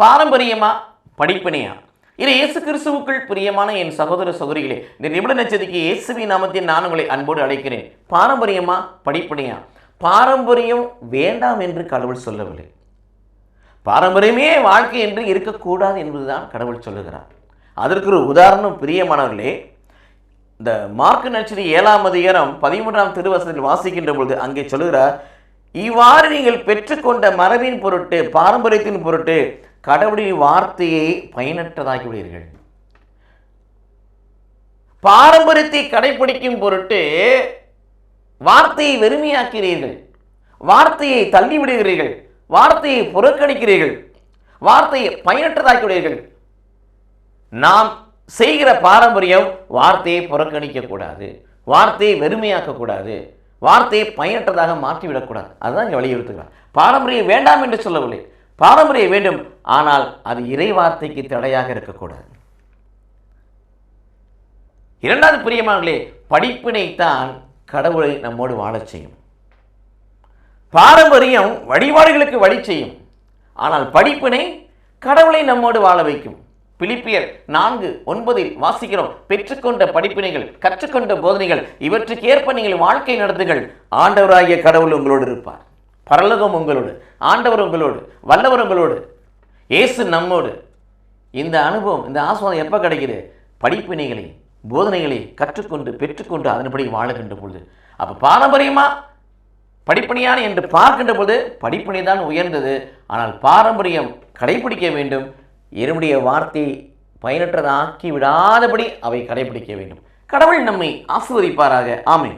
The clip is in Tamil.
பாரம்பரியமா படிப்பினையா? இது இயேசு கிறிஸ்துவுக்குள் பிரியமான என் சகோதர சகோதரிகளே இந்த நிமிட நச்சதிக்கு இயேசுவின் நாமத்தில் நான் உங்களை அன்போடு அழைக்கிறேன். பாரம்பரியமா படிப்பினையா? பாரம்பரியம் வேண்டாம் என்று கடவுள் சொல்லவில்லை. பாரம்பரியமே வாழ்க்கை என்று இருக்கக்கூடாது என்பதுதான் கடவுள் சொல்லுகிறார். அதற்கு ஒரு உதாரணம் பிரியமானவர்களே இந்த மார்க்கு நட்சத்திர ஏழாம் அதிகாரம் பதிமூன்றாம் திருவசத்தில் வாசிக்கின்ற பொழுது அங்கே சொல்லுகிறார் இவ்வாறு நீங்கள் பெற்றுக்கொண்ட மரபின் பொருட்டு பாரம்பரியத்தின் பொருட்டு கடவுளின் வார்த்தையை பயனற்றதாக்கிவிடுவீர்கள். பாரம்பரியத்தை கடைபிடிக்கும் பொருட்டு வார்த்தையை வெறுமையாக்கிறீர்கள் வார்த்தையை தள்ளிவிடுகிறீர்கள். வார்த்தையை புறக்கணிக்கிறீர்கள். வார்த்தையை பயனற்றதாக்கிவிடுவீர்கள் நாம் செய்கிற பாரம்பரியம் வார்த்தையை புறக்கணிக்கக்கூடாது. வார்த்தையை வெறுமையாக்கக்கூடாது. வார்த்தையை பயனற்றதாக மாற்றிவிடக்கூடாது. அதுதான் இங்கே வலியுறுத்துகிறார். பாரம்பரியம் வேண்டாம் என்று சொல்லவில்லை. பாரம்பரியம் வேண்டும். ஆனால் அது இறை வார்த்தைக்கு தடையாக இருக்கக்கூடாது. இரண்டாவது பிரியமானங்களே படிப்பினைத்தான் கடவுளை நம்மோடு வாழச் செய்யும். பாரம்பரியம் வழிபாடுகளுக்கு வழி செய்யும். ஆனால் படிப்பினை கடவுளை நம்மோடு வாழ வைக்கும். பிலிப்பியர் நான்கு ஒன்பதில் வாசிக்கிறோம் பெற்றுக்கொண்ட படிப்பினைகள் கற்றுக்கொண்ட போதனைகள் இவற்றுக்கு ஏற்ப நீங்கள் வாழ்க்கை நடத்துங்கள். ஆண்டவராகிய கடவுள் உங்களோடு இருப்பார். பரலோகம் உங்களோடு ஆண்டவர் உங்களோடு வல்லவர் உங்களோடு இயேசு நம்மோடு. இந்த அனுபவம் இந்த ஆஸ்வாதம் எப்போ கிடைக்குது? படிப்பினைகளை போதனைகளை கற்றுக்கொண்டு பெற்றுக்கொண்டு அதன்படி வாழுகின்ற பொழுது. அப்போ பாரம்பரியமாக படிப்பணியான என்று பார்க்கின்ற பொழுது படிப்பணி தான் உயர்ந்தது. ஆனால் பாரம்பரியம் கடைபிடிக்க வேண்டும். என்னுடைய வார்த்தை பயனற்றதாக்கி விடாதபடி அவை கடைபிடிக்க வேண்டும். கடவுள் நம்மை ஆசிர்வதிப்பாராக. ஆமை